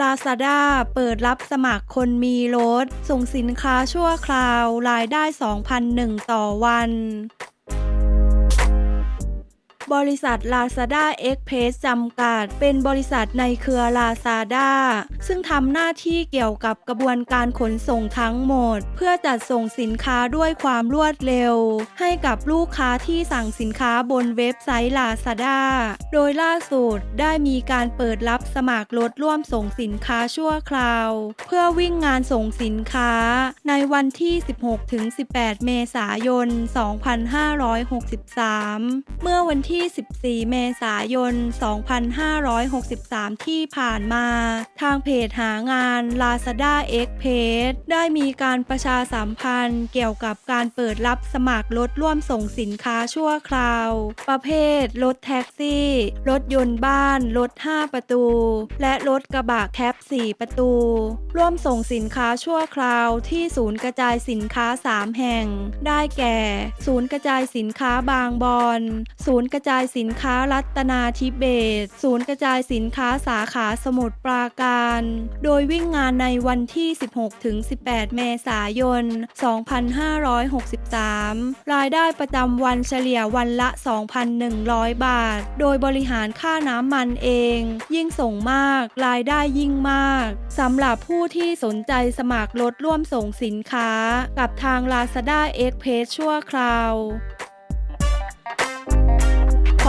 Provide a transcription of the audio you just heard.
Lazada เปิดรับสมัครคนมีรถ ส่งสินค้าชั่วคราว รายได้ 2,001 ต่อวัน บริษัท Lazada Express จำกัด เป็นบริษัทในเครือ Lazada ซึ่งทำหน้าที่เกี่ยวกับกระบวนการขนส่งทั้งหมด เพื่อจัดส่งสินค้าด้วยความรวดเร็ว ให้กับลูกค้าที่สั่งสินค้าบนเว็บไซต์ Lazada โดยล่าสุดได้มีการเปิดรับสมัครรถร่วมส่งสินค้าชั่วคราว เพื่อวิ่งงานส่งสินค้า ในวันที่ 16-18 เมษายน 2563 เมื่อวันที่14เมษายน 2563 ที่ผ่านมา ทางเพจหางาน Lazada Express ได้มีการประชาสัมพันธ์เกี่ยวกับการเปิดรับสมัครรถร่วมส่งสินค้าชั่วคราว ประเภท รถแท็กซี่ รถยนต์บ้าน รถ 5 ประตู และรถกระบะแคป 4 ประตู ร่วมส่งสินค้าชั่วคราวที่ศูนย์กระจายสินค้า 3 แห่ง ได้แก่ ศูนย์กระจายสินค้าบางบอน ศูนย์กระจายายสินค้ารัตนาธิเบศรศูนย์กระจายสินค้าสาขาสมุทรปราการ โดยวิ่งงานในวันที่ 16-18 เมษายน 2563 รายได้ประจำวันเฉลี่ยวันละ 2,100 บาท โดยบริหารค่าน้ำมันเอง ยิ่งส่งมาก รายได้ยิ่งมาก สำหรับผู้ที่สนใจสมัครลดร่วมส่งสินค้า กับทาง Lazada Express ชั่วคราว